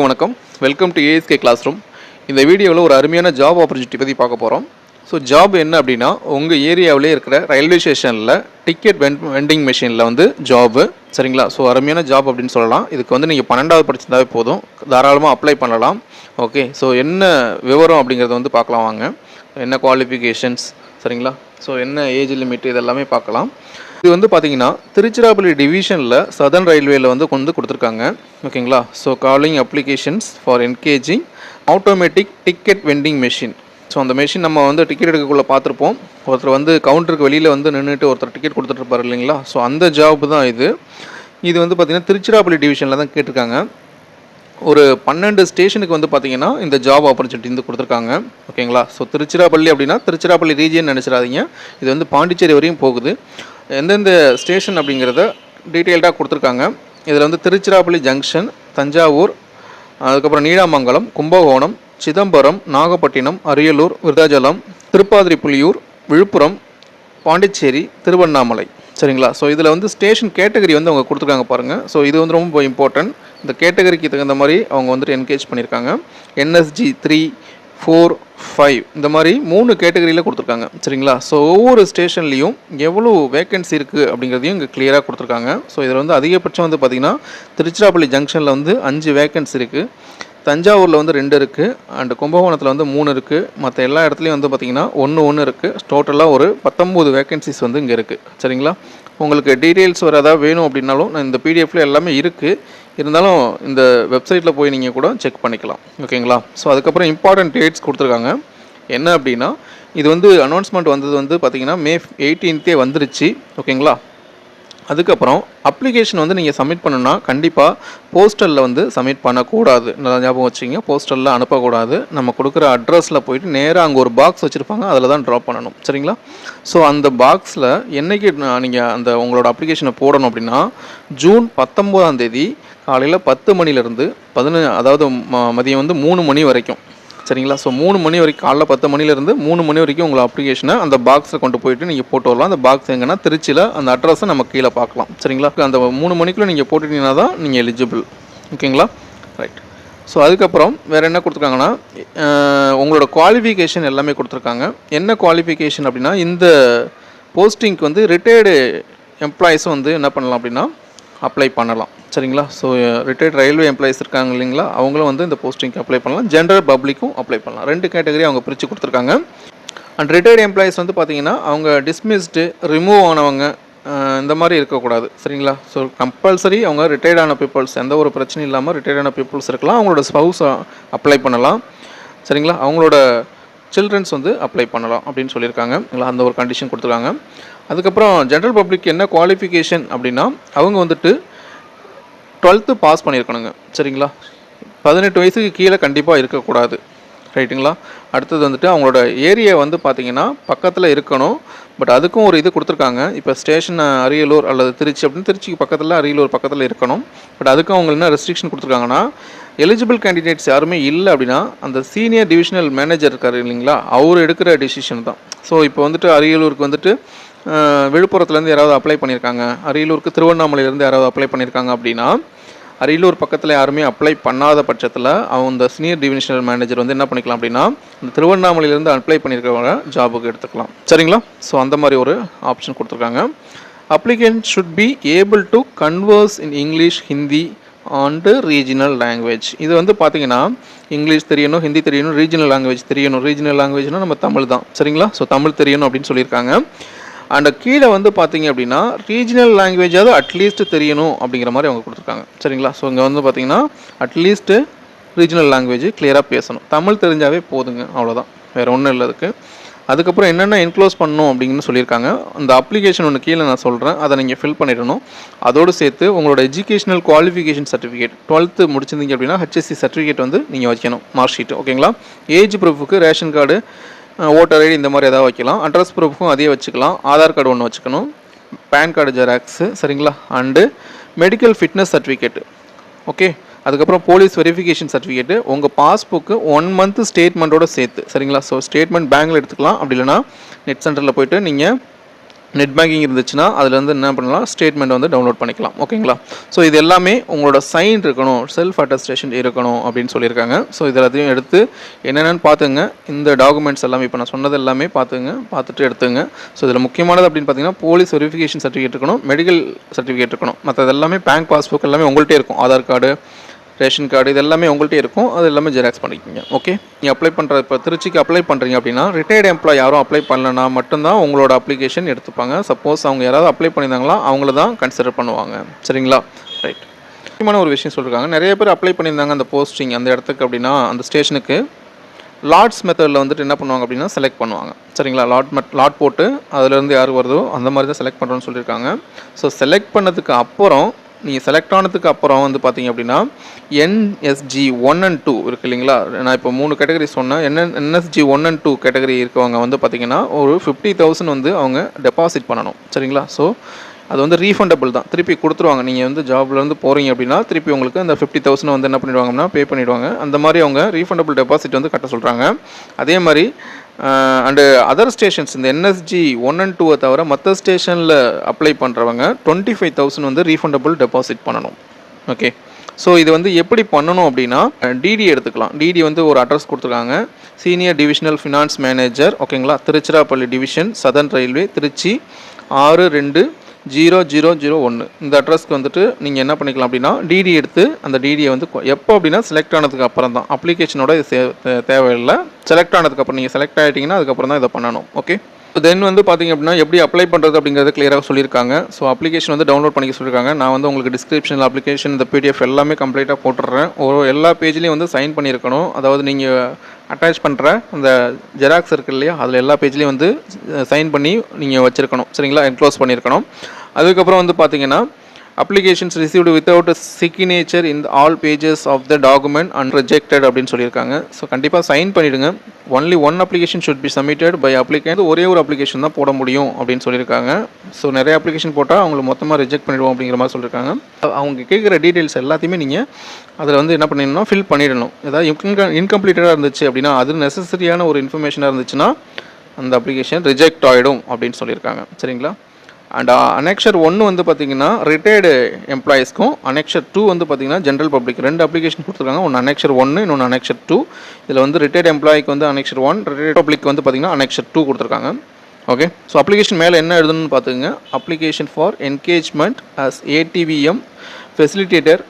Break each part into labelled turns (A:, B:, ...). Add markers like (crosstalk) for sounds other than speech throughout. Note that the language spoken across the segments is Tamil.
A: எல்லாருக்கும் வணக்கம். Welcome to ASK class room இந்த வீடியோவில் ஒரு அருமையான ஜாப் ஆப்பர்ச்சுனிட்டி பற்றி பார்க்க போகிறோம் ஸோ ஜாப் என்ன அப்படின்னா உங்கள் ஏரியாவிலே இருக்கிற ரயில்வே ஸ்டேஷனில் டிக்கெட் வென் வெண்டிங் மிஷினில் வந்து ஜாபு சரிங்களா? ஸோ அருமையான ஜாப் அப்படின்னு சொல்லலாம். இதுக்கு வந்து நீங்கள் பன்னெண்டாவது படிச்சிருந்தாவே போதும். தாராளமாக அப்ளை பண்ணலாம். ஓகே ஸோ என்ன விவரம் அப்படிங்கிறத வந்து பார்க்கலாம் வாங்க. என்ன குவாலிஃபிகேஷன்ஸ் சரிங்களா? ஸோ என்ன ஏஜ் லிமிட் இதெல்லாமே பார்க்கலாம். இது வந்து பார்த்தீங்கன்னா திருச்சிராப்பள்ளி டிவிஷனில் சதர்ன் ரயில்வேல வந்து கொண்டு கொடுத்துருக்காங்க. ஓகேங்களா? So calling applications for engaging automatic ticket vending machine so அந்த மெஷின் நம்ம வந்து டிக்கெட் எடுக்கக்குள்ளே பார்த்துருப்போம். ஒருத்தர் வந்து கவுண்டருக்கு வெளியில் வந்து நின்றுட்டு ஒருத்தர் டிக்கெட் கொடுத்துட்ருப்பாரு இல்லைங்களா? ஸோ அந்த ஜாப் தான் இது. இது வந்து பார்த்திங்கன்னா திருச்சிராப்பள்ளி டிவிஷனில் தான் கேட்டிருக்காங்க. ஒரு பன்னெண்டு ஸ்டேஷனுக்கு வந்து பார்த்தீங்கன்னா இந்த ஜாப் ஆப்பர்ச்சுனிட்டி வந்து கொடுத்துருக்காங்க. ஓகேங்களா? ஸோ திருச்சிராப்பள்ளி அப்படின்னா திருச்சிராப்பள்ளி ரீஜியன் நினச்சிடாதீங்க. இது வந்து பாண்டிச்சேரி வரையும் போகுது. எந்தெந்த ஸ்டேஷன் அப்படிங்கிறத டீட்டெயில்டாக கொடுத்துருக்காங்க. இதில் வந்து திருச்சிராப்பள்ளி ஜங்ஷன் தஞ்சாவூர் அதுக்கப்புறம் நீடாமங்கலம் கும்பகோணம் சிதம்பரம் நாகப்பட்டினம் அரியலூர் விருதாச்சலம் திருப்பாதிரிப்புலியூர் விழுப்புரம் பாண்டிச்சேரி திருவண்ணாமலை. சரிங்களா? ஸோ இதில் வந்து ஸ்டேஷன் கேட்டகரி வந்து அவங்க கொடுத்துருக்காங்க பாருங்கள் ஸோ இது வந்து ரொம்ப இம்பார்ட்டன்ட் இந்த கேட்டகரிக்கு தகுந்த மாதிரி அவங்க வந்துட்டு என்கேஜ் பண்ணியிருக்காங்க என்எஸ்ஜி த்ரீ ஃபோர் ஃபைவ் இந்த மாதிரி மூணு கேட்டகரியில் கொடுத்துருக்காங்க. சரிங்களா? ஸோ ஒவ்வொரு ஸ்டேஷன்லேயும் எவ்வளோ வேக்கன்சி இருக்குது அப்படிங்கிறதையும் இங்கே கிளியராக கொடுத்துருக்காங்க. ஸோ இதில் வந்து அதிகபட்சம் வந்து பார்த்திங்கன்னா திருச்சிராப்பள்ளி ஜங்ஷனில் வந்து அஞ்சு வேக்கன்சி இருக்குது தஞ்சாவூரில் வந்து ரெண்டு இருக்குது அண்டு கும்பகோணத்தில் வந்து மூணு இருக்குது மற்ற எல்லா இடத்துலையும் வந்து பார்த்திங்கன்னா ஒன்று ஒன்று இருக்குது டோட்டலாக ஒரு பத்தொம்போது வேக்கன்சிஸ் வந்து இங்கே இருக்குது சரிங்களா? உங்களுக்கு டீட்டெயில்ஸ் வர ஏதாவது வேணும் அப்படின்னாலும் நான் இந்த பிடிஎஃப்ல எல்லாமே இருக்குது இருந்தாலும் இந்த வெப்சைட்டில் போய் நீங்கள் கூட செக் பண்ணிக்கலாம். ஓகேங்களா? ஸோ அதுக்கப்புறம் இம்பார்ட்டன்ட் டேட்ஸ் கொடுத்துருக்காங்க. என்ன அப்படின்னா இது வந்து அனௌன்ஸ்மெண்ட் வந்தது வந்து பார்த்திங்கன்னா மே எயிட்டீன்த்தே வந்துருச்சு. ஓகேங்களா? அதுக்கப்புறம் அப்ளிகேஷன் வந்து நீங்கள் சப்மிட் பண்ணணும்னா கண்டிப்பாக போஸ்டலில் வந்து சப்மிட் பண்ணக்கூடாது. நல்லா ஞாபகம் வச்சுக்கிங்க. போஸ்டலில் அனுப்பக்கூடாது. நம்ம கொடுக்குற அட்ரஸில் போயிட்டு நேராக அங்கே ஒரு பாக்ஸ் வச்சுருப்பாங்க. அதில் தான் ட்ராப் பண்ணணும். சரிங்களா? ஸோ அந்த பாக்ஸில் என்னைக்கு நீங்கள் அந்த உங்களோட அப்ளிகேஷனை போடணும் அப்படின்னா ஜூன் பத்தொம்போதாம் தேதி காலையில் பத்து மணிலேருந்து பதினஞ்சு அதாவது மதியம் வந்து மூணு மணி வரைக்கும். சரிங்களா? ஸோ மூணு மணி வரைக்கும் காலைல பத்து மணிலேருந்து மூணு மணி வரைக்கும் உங்களை அப்ளிகேஷனை அந்த பாக்ஸில் கொண்டு போயிட்டு நீங்கள் போட்டு வரலாம். அந்த பாக்ஸ் எங்கன்னா திருச்சியில் அந்த அட்ரஸை நம்ம கீழே பார்க்கலாம். சரிங்களா? அந்த மூணு மணிக்குள்ளே நீங்கள் போட்டுட்டீங்கன்னா தான் நீங்கள் எலிஜிபிள் ஓகேங்களா? ரைட் ஸோ அதுக்கப்புறம் வேறு என்ன கொடுத்துருக்காங்கன்னா உங்களோட குவாலிஃபிகேஷன் எல்லாமே கொடுத்துருக்காங்க. என்ன குவாலிஃபிகேஷன் அப்படின்னா இந்த போஸ்டிங்க்கு வந்து ரிட்டையர்டு எம்ப்ளாயிஸும் வந்து என்ன பண்ணலாம் அப்படின்னா அப்ளை பண்ணலாம். சரிங்களா? ஸோ ரிட்டையர்ட் ரயில்வே எம்ப்ளாயிஸ் இருக்காங்க இல்லைங்களா? அவங்களும் வந்து இந்த போஸ்டிங்க்கு அப்ளை பண்ணலாம். ஜென்ரல் பப்ளிக்கும் அப்ளை பண்ணலாம். ரெண்டு கேட்டகரி அவங்க பிரித்து கொடுத்துருக்காங்க. அண்ட் ரிட்டையர்ட் எம்ப்ளாயிஸ் வந்து பார்த்தீங்கன்னா அவங்க டிஸ்மிஸ்டு ரிமூவ் ஆனவங்க இந்த மாதிரி இருக்கக்கூடாது. சரிங்களா? ஸோ கம்பல்சரி அவங்க ரிட்டையர்டான பீப்புள்ஸ் எந்த ஒரு பிரச்சனையும் இல்லாமல் ரிட்டையர்டான பீப்புள்ஸ் இருக்கலாம். அவங்களோட ஸ்பவுஸ் அப்ளை பண்ணலாம். சரிங்களா? அவங்களோட சில்ட்ரன்ஸ் வந்து அப்ளை பண்ணலாம் அப்படின்னு சொல்லியிருக்காங்க. இல்லை அந்த ஒரு கண்டிஷன் கொடுத்துருக்காங்க. அதுக்கப்புறம் ஜென்ரல் பப்ளிக் என்ன குவாலிஃபிகேஷன் அப்படின்னா அவங்க வந்துட்டு டுவெல்த்து பாஸ் பண்ணியிருக்கணுங்க. சரிங்களா? பதினெட்டு வயசுக்கு கீழே கண்டிப்பாக இருக்கக்கூடாது. ரைட்டுங்களா? அடுத்தது வந்துட்டு அவங்களோட ஏரியா வந்து பார்த்தீங்கன்னா பக்கத்தில் இருக்கணும். பட் அதுக்கும் ஒரு இது கொடுத்துருக்காங்க. இப்போ ஸ்டேஷன் அரியலூர் அல்லது திருச்சி அப்படின்னு திருச்சிக்கு பக்கத்தில் அரியலூர் பக்கத்தில் இருக்கணும். பட் அதுக்கும் அவங்க என்ன ரெஸ்ட்ரிக்ஷன் கொடுத்துருக்காங்கன்னா எலிஜிபிள் கேண்டிடேட்ஸ் யாருமே இல்லை அப்படின்னா அந்த சீனியர் டிவிஷனல் மேனேஜர் இருக்கார் இல்லைங்களா? அவர் எடுக்கிற டிசிஷன் தான். ஸோ இப்போ வந்துட்டு அரியலூருக்கு வந்துட்டு விழுப்புரத்துலேருந்து யாராவது அப்ளை பண்ணியிருக்காங்க. அரியலூருக்கு திருவண்ணாமலையிலேருந்து யாராவது அப்ளை பண்ணியிருக்காங்க அப்படின்னா அரியலூர் பக்கத்தில் யாருமே அப்ளை பண்ணாத பட்சத்தில் அவங்க இந்த சீனியர் டிவிஷனல் மேனேஜர் வந்து என்ன பண்ணிக்கலாம் அப்படின்னா இந்த திருவண்ணாமலையிலேருந்து அப்ளை பண்ணியிருக்கவங்க ஜாபுக்கு எடுத்துக்கலாம். சரிங்களா? ஸோ அந்த மாதிரி ஒரு ஆப்ஷன் கொடுத்துருக்காங்க. Applicant should be able to converse in English Hindi and regional language இது வந்து பார்த்தீங்கன்னா இங்கிலீஷ் தெரியணும் ஹிந்தி தெரியணும் ரீஜினல் லாங்குவேஜ் தெரியணும். ரீஜனல் லாங்குவேஜ்னால் நம்ம தமிழ் தான். சரிங்களா? ஸோ தமிழ் தெரியணும் அப்படின்னு சொல்லியிருக்காங்க. அண்ட் கீழே வந்து பார்த்தீங்க அப்படின்னா ரீஜனல் லாங்குவேஜாவது அட்லீஸ்ட் தெரியணும் அப்படிங்கிற மாதிரி அவங்க கொடுத்துருக்காங்க. சரிங்களா? ஸோ இங்கே வந்து பார்த்தீங்கன்னா அட்லீஸ்ட்டு ரீஜனல் லாங்குவேஜ் கிளியராக பேசணும். தமிழ் தெரிஞ்சாவே போதுங்க அவ்வளோதான் வேறு ஒன்றும் இல்லை அதுக்கு. அதுக்கப்புறம் என்னென்ன என்க்ளோஸ் பண்ணணும் அப்படின்னு சொல்லியிருக்காங்க. அந்த அப்ளிகேஷன் ஒன்று கீழே நான் சொல்கிறேன் அதை நீங்கள் ஃபில் பண்ணிடணும். அதோடு சேர்த்து உங்களோட எஜுகேஷனல் குவாலிஃபிகேஷன் சர்டிஃபிகேட் டுவெல்த்து முடிச்சிருந்தீங்க அப்படின்னா ஹெச்எஸ்சி சர்டிஃபிகேட் வந்து நீங்கள் வைக்கணும். மார்க் ஷீட் ஓகேங்களா ஏஜ் ப்ரூஃபுக்கு ரேஷன் கார்டு ஓட்டர் ஐடி இந்த மாதிரி எதாவது வைக்கலாம். அட்ரஸ் ப்ரூஃபும் அதையே வச்சுக்கலாம். ஆதார் கார்டு ஒன்று வச்சுக்கணும். பேன் கார்டு ஜெராக்ஸு சரிங்களா? And medical fitness certificate okay அதுக்கப்புறம் போலீஸ் வெரிஃபிகேஷன் சர்டிஃபிகேட்டு உங்கள் பாஸ்புக்கு ஒன் மந்த் ஸ்டேட்மெண்ட்டோட சேர்த்து சரிங்களா? ஸோ ஸ்டேட்மெண்ட் பேங்கில் எடுத்துக்கலாம். அப்படி இல்லைன்னா நெட் சென்டரில் போயிட்டு நீங்கள் நெட் பேங்கிங் இருந்துச்சுன்னா அதில் வந்து என்ன பண்ணலாம்? ஸ்டேட்மெண்ட் வந்து டவுன்லோட் பண்ணிக்கலாம். ஓகேங்களா ஸோ இது எல்லாமே உங்களோட சைன் இருக்கணும் செல்ஃப் அட்டஸ்டேஷன் இருக்கணும் அப்படின்னு சொல்லியிருக்காங்க. ஸோ இது எல்லாத்தையும் எடுத்து என்னென்னு பார்த்துங்க. இந்த டாக்குமெண்ட்ஸ் எல்லாமே இப்போ நான் சொன்னது எல்லாமே பார்த்துங்க பார்த்துட்டு எடுத்துங்க. ஸோ இதில் முக்கியமானது அப்படின்னு பார்த்தீங்கன்னா போலீஸ் வெரிஃபிகேஷன் சர்டிஃபிகேட் இருக்கணும் மெடிக்கல் சர்டிஃபிகேட் இருக்கணும். மற்றது எல்லாமே பேங்க் பாஸ்புக் எல்லாமே உங்கள்கிட்ட இருக்கும். ஆதார் கார்டு ரேஷன் கார்டு இது எல்லாமே உங்கள்கிட்ட இருக்கும். அது எல்லாமே ஜெராக்ஸ் பண்ணிக்கோங்க. ஓகே நீங்கள் அப்ளை பண்ணுற இப்போ திருச்சிக்கு அப்ளை பண்ணுறீங்க அப்படின்னா ரிட்டையர்டு எம்ப்ளாய் யாரும் அப்ளை பண்ணலனா மட்டும்தான் உங்களோட அப்ளிகேஷன் எடுத்துப்பாங்க. சப்போஸ் அவங்க யாராவது அப்ளை பண்ணியிருந்தாங்களா அவங்கள தான் கன்சிடர் பண்ணுவாங்க. சரிங்களா? ரைட் முக்கியமான ஒரு விஷயம் சொல்லியிருக்காங்க நிறைய பேர் அப்ளை பண்ணியிருந்தாங்க அந்த போஸ்டிங் அந்த இடத்துக்கு அப்படின்னா அந்த ஸ்டேஷனுக்கு லாட்ஸ் மெத்தடில் வந்துட்டு என்ன பண்ணுவாங்க அப்படின்னா செலக்ட் பண்ணுவாங்க. சரிங்களா? லாட் மெட் லாட் போட்டு அதுலேருந்து யார் வருதோ அந்த மாதிரி தான் செலக்ட் பண்ணுறோன்னு சொல்லியிருக்காங்க. ஸோ செலக்ட் பண்ணதுக்கு அப்புறம் நீங்கள் செலக்ட் ஆனதுக்கு அப்புறம் வந்து பார்த்தீங்க அப்படின்னா என்எஸ்ஜி ஒன் அண்ட் டூ இருக்கு இல்லைங்களா? நான் இப்போ மூணு கேட்டகரி சொன்னேன். என்ன NSG one and two category இருக்கவங்க வந்து பார்த்தீங்கன்னா ஒரு ஃபிஃப்டி தௌசண்ட் வந்து அவங்க டெபாசிட் பண்ணணும். சரிங்களா? ஸோ அது வந்து ரீஃபண்டபிள் தான். திருப்பி கொடுத்துருவாங்க. நீங்கள் வந்து ஜாப்லேருந்து போகிறீங்க அப்படின்னா திருப்பி உங்களுக்கு அந்த ஃபிஃப்டி தௌசண்ட் வந்து என்ன பண்ணிடுவாங்கன்னா பே பண்ணிவிடுவாங்க அந்த மாதிரி அவங்க ரீஃபண்டபிள் டெபாசிட் வந்து கட்ட சொல்கிறாங்க அதே மாதிரி அண்டு அதர் ஸ்டேஷன்ஸ் இந்த என்எஸ்ஜி ஒன் அண்ட் டூவை தவிர மற்ற ஸ்டேஷனில் அப்ளை பண்ணுறவங்க டுவெண்ட்டி ஃபைவ் தௌசண்ட் வந்து ரீஃபண்டபிள் டெபாசிட் பண்ணணும். ஓகே ஸோ இது வந்து எப்படி பண்ணணும் அப்படின்னா டிடி எடுத்துக்கலாம். டிடி வந்து ஒரு அட்ரஸ் கொடுத்துருக்காங்க. சீனியர் டிவிஷனல் ஃபினான்ஸ் மேனேஜர் ஓகேங்களா Tiruchirappalli division southern railway Trichy ஆறு ரெண்டு ஜீரோ ஜீரோ ஜீரோ ஒன்று இந்த அட்ரஸ்க்கு வந்துட்டு நீங்கள் என்ன பண்ணிக்கலாம் அப்படின்னா டிடி எடுத்து அந்த டிடியை வந்து கொ- எப்போ அப்படின்னா செலக்ட் ஆனதுக்கு அப்புறம் தான். அப்ளிகேஷனோட இது தே- தேவையில்லை. செலக்ட் ஆனதுக்கப்புறம் நீங்கள் செலக்ட் ஆகிட்டீங்கன்னா அதுக்கப்புறம் தான் இதை பண்ணணும். ஓகே தென் வந்து பார்த்தீங்க அப்படின்னா எப்படி அப்ளை பண்ணுறது அப்படிங்கிறத கிளியராக சொல்லியிருக்காங்க. ஸோ அப்ளிகேஷன் வந்து டவுன்லோட் பண்ணிக்க சொல்லியிருக்காங்க. நான் வந்து உங்களுக்கு டிஸ்கிரிப்ஷனில் அப்ளிகேஷன் இந்த பிடிஎஃப் எல்லாமே கம்ப்ளீட்டாக போட்டுடுறேன். ஒரு எல்லா பேஜ்லேயும் வந்து சைன் பண்ணியிருக்கணும். அதாவது நீங்கள் அட்டாச் பண்ணுற அந்த ஜெராக்ஸ் இருக்குது இல்லையா அதில் எல்லா பேஜ்லேயும் வந்து சைன் பண்ணி நீங்கள் வச்சுருக்கணும். சரிங்களா? என்க்ளோஸ் பண்ணியிருக்கணும். அதுக்கப்புறம் வந்து பார்த்தீங்கன்னா applications received without signature in all pages of the document and rejected அப்படின்னு சொல்லியிருக்காங்க. ஸோ கண்டிப்பாக சைன் பண்ணிவிடுங்க only one application should be submitted by applicant ஒரே ஒரு அப்ளிகேஷன் தான் போட முடியும் அப்படின்னு சொல்லியிருக்காங்க. ஸோ நிறைய அப்ளிகேஷன் போட்டால் அவங்களை மொத்தமாக ரிஜெக்ட் பண்ணிடுவோம் அப்படிங்கிற மாதிரி சொல்லியிருக்காங்க. அவங்க கேட்குற டீட்டெயில்ஸ் எல்லாத்தையுமே நீங்கள் அதில் வந்து என்ன பண்ணிடணும் ஃபில் பண்ணிடணும். ஏதாவது இன்கம்ப்ளீட்டடாக இருந்துச்சு அப்படின்னா அது நெசசரியான ஒரு இன்ஃபர்மேஷனாக இருந்துச்சுன்னா அந்த அப்ளிகேஷன் ரிஜெக்ட் ஆகிடும் அப்படின்னு சொல்லியிருக்காங்க. சரிங்களா? அண்ட் அனெக்ஷர் ஒன்று வந்து பார்த்தீங்கன்னா ரிட்டையர்டு எம்ப்ளாயீஸ்க்கும் அனெக்ஷர் டூ வந்து பார்த்தீங்கன்னா ஜென்ரல் பப்ளிக் ரெண்டு அப்ளிகேஷன் கொடுத்துருக்காங்க. ஒன்று அனெக்ஷர் ஒன்று இன்னொன்று அனெக்ஷர் டூ இதில் வந்து ரிட்டையர்டு எம்ப்ளாய்க்கு வந்து அனெக்ஷர் ஒன் ரிட்டையர்ட் பப்ளிக் வந்து பார்த்தீங்கன்னா அனெக்ஷர் டூ கொடுத்துருக்காங்க. ஓகே ஸோ அப்ளிகேஷன் மேலே என்ன எழுதணும்னு பார்த்துக்கோங்க application for engagement as ATVM facilitator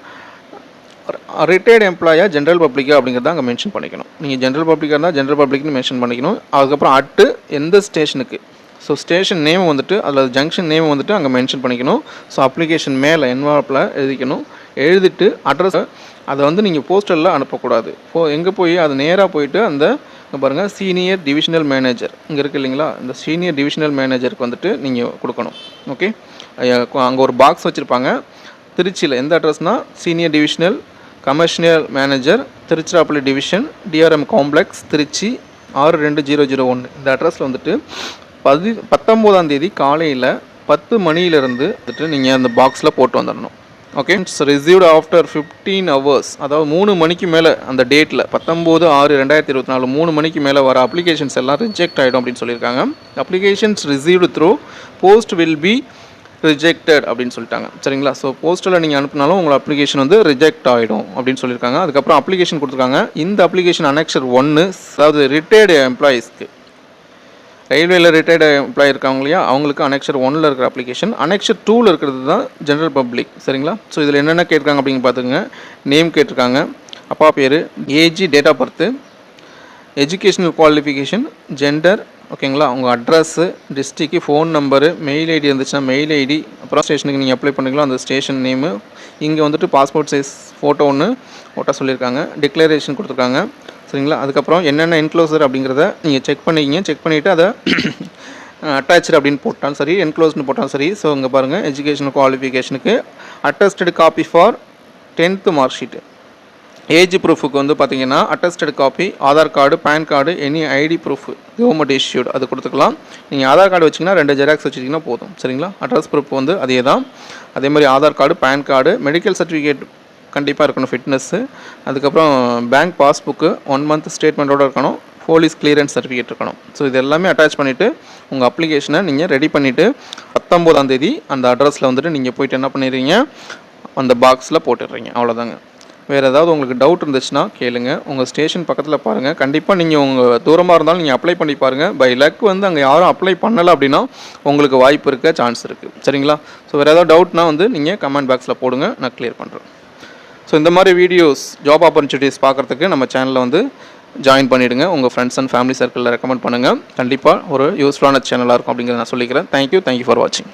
A: retired எம்ப்ளாயா general பப்ளிக்கா அப்படிங்கிறத அங்கே மென்ஷன் பண்ணிக்கணும். நீங்கள் ஜென்ரல் பப்ளிக்காக இருந்தால் ஜென்ரல் பப்ளிக்னு மென்ஷன் பண்ணிக்கணும். அதுக்கப்புறம் அட்டு எந்த ஸ்டேஷனுக்கு ஸோ ஸ்டேஷன் நேம் வந்துட்டு அதில் ஜங்ஷன் நேம் வந்துட்டு அங்கே மென்ஷன் பண்ணிக்கணும். ஸோ அப்ளிகேஷன் மேலே என்வாப்பில் எழுதிக்கணும். எழுதிட்டு அட்ரஸை அதை வந்து நீங்கள் போஸ்டரில் அனுப்பக்கூடாது. போ எங்கே போய் அது நேராக போயிட்டு அந்த இங்கே பாருங்கள் சீனியர் டிவிஷனல் மேனேஜர் இங்கே இருக்கு இல்லைங்களா? இந்த சீனியர் டிவிஷனல் மேனேஜருக்கு வந்துட்டு நீங்கள் கொடுக்கணும். ஓகே அங்கே ஒரு பாக்ஸ் வச்சுருப்பாங்க. திருச்சியில் எந்த அட்ரஸ்னால் senior divisional commercial manager Tiruchirappalli division DRM complex Trichy ஆறு ரெண்டு ஜீரோ ஜீரோ ஒன்று இந்த அட்ரஸில் வந்துட்டு பதி பத்தொம்போதாம் தேதி காலையில் பத்து மணியிலிருந்து வந்துட்டு நீங்கள் அந்த பாக்ஸில் போட்டு வந்துடணும் okay received after fifteen hours அதாவது மூணு மணிக்கு மேலே அந்த டேட்டில் பத்தொம்போது ஆறு ரெண்டாயிரத்தி இருபத்தி நாலு மூணு மணிக்கு மேலே வர அப்ளிகேஷன்ஸ் எல்லாம் ரிஜெக்ட் ஆகிடும் அப்படின்னு சொல்லியிருக்காங்க. Applications received through post will be rejected அப்படின்னு சொல்லிட்டாங்க. சரிங்களா? ஸோ போஸ்ட்டில் நீங்கள் அனுப்பினாலும் உங்கள் அப்ளிகேஷன் வந்து ரிஜெக்ட் ஆகிடும் அப்படின்னு சொல்லியிருக்காங்க. அதுக்கப்புறம் அப்ளிகேஷன் கொடுத்துருக்காங்க. இந்த அப்ளிகேஷன் அனெக்ஷர் ஒன்று அதாவது ரிட்டையர்டு எம்ப்ளாயீஸ்க்கு ரயில்வேல ரிட்டையர்டு எம்ப்ளாயி இருக்காங்க இல்லையா? அவங்களுக்கு அனெக்சர் ஒன்னில் இருக்கிற அப்ளிகேஷன் அனெக்சர் டூவில் இருக்கிறது தான் ஜென்ரல் பப்ளிக் சரிங்களா? ஸோ இதில் என்னென்ன கேட்டிருக்காங்க அப்படின்னு பார்த்துங்க நேம் கேட்டிருக்காங்க. அப்பா பேர் age date of birth educational qualification gender ஓகேங்களா உங்கள் address district phone number mail ID இருந்துச்சுன்னா மெயில் ஐடி அப்புறம் ஸ்டேஷனுக்கு நீங்கள் அப்ளை பண்ணிக்கலாம் அந்த ஸ்டேஷன் நேமு இங்கே வந்துட்டு பாஸ்போர்ட் சைஸ் ஃபோட்டோ ஒன்று ஓட்ட சொல்லியிருக்காங்க. டிக்ளரேஷன் கொடுத்துருக்காங்க. சரிங்களா? அதுக்கப்புறம் என்னென்ன என்க்ளோசர் அப்படிங்கிறத நீங்கள் செக் பண்ணிக்கிங்க. செக் பண்ணிவிட்டு அதை (coughs) அட்டாச்சு அப்படின்னு போட்டாலும் சரி என்க்ளோஸ்னு போட்டாலும் சரி ஸோ இங்கே பாருங்கள் education குவாலிஃபிகேஷனுக்கு attested copy for tenth mark sheet age ப்ரூஃபுக்கு வந்து பார்த்தீங்கன்னா attested copy Aadhaar card PAN card any ID proof government issued அது கொடுத்துக்கலாம். நீங்கள் ஆதார் கார்டு வச்சிங்கன்னா ரெண்டு ஜெராக்ஸ் வச்சிட்டிங்கன்னா போதும். சரிங்களா? அட்ரஸ் ப்ரூஃப் வந்து அதே தான் அதே மாதிரி Aadhaar card PAN card medical certificate கண்டிப்பாக இருக்கணும் ஃபிட்னஸ்ஸு அதுக்கப்புறம் பேங்க் பாஸ்புக்கு ஒன் மந்த் ஸ்டேட்மெண்ட்டோட இருக்கணும். போலீஸ் கிளியரன்ஸ் சர்டிஃபிகேட் இருக்கணும். ஸோ இது எல்லாமே அட்டாச் பண்ணிவிட்டு உங்கள் அப்ளிகேஷனை நீங்கள் ரெடி பண்ணிவிட்டு பத்தொம்போதாம் தேதி அந்த அட்ரஸில் வந்துட்டு நீங்கள் போயிட்டு என்ன பண்ணிடுறீங்க? அந்த பாக்ஸில் போட்டுடுறீங்க. அவ்வளோதாங்க வேறு ஏதாவது உங்களுக்கு டவுட் இருந்துச்சுன்னா கேளுங்க. உங்கள் ஸ்டேஷன் பக்கத்தில் பாருங்கள் கண்டிப்பாக நீங்கள் உங்கள் தூரமாக இருந்தாலும் நீங்கள் அப்ளை பண்ணி பாருங்கள் பை லக் வந்து அங்கே யாரும் அப்ளை பண்ணலை அப்படின்னா உங்களுக்கு வாய்ப்பு இருக்க சான்ஸ் இருக்குது சரிங்களா? ஸோ வேறு ஏதாவது டவுட்னா வந்து நீங்கள் கமெண்ட் பாக்ஸில் போடுங்க. நான் க்ளியர் பண்ணுறேன் ஸோ இந்த மாதிரி வீடியோஸ் ஜாப் ஆப்பர்ச்சுனிட்டிஸ் பார்க்குறதுக்கு நம்ம சேனலில் வந்து ஜாயின் பண்ணிவிடுங்க உங்கள் ஃப்ரெண்ட்ஸ் அண்ட் ஃபேமிலி சர்க்கிளில் ரெக்கமெண்ட் பண்ணுங்கள் கண்டிப்பாக ஒரு யூஸ்ஃபுல்லான சேனலாக இருக்கும் அப்படிங்கிறத நான் சொல்லிக்கிறேன். தேங்க்யூ தேங்க்யூ ஃபார் வாட்சிங்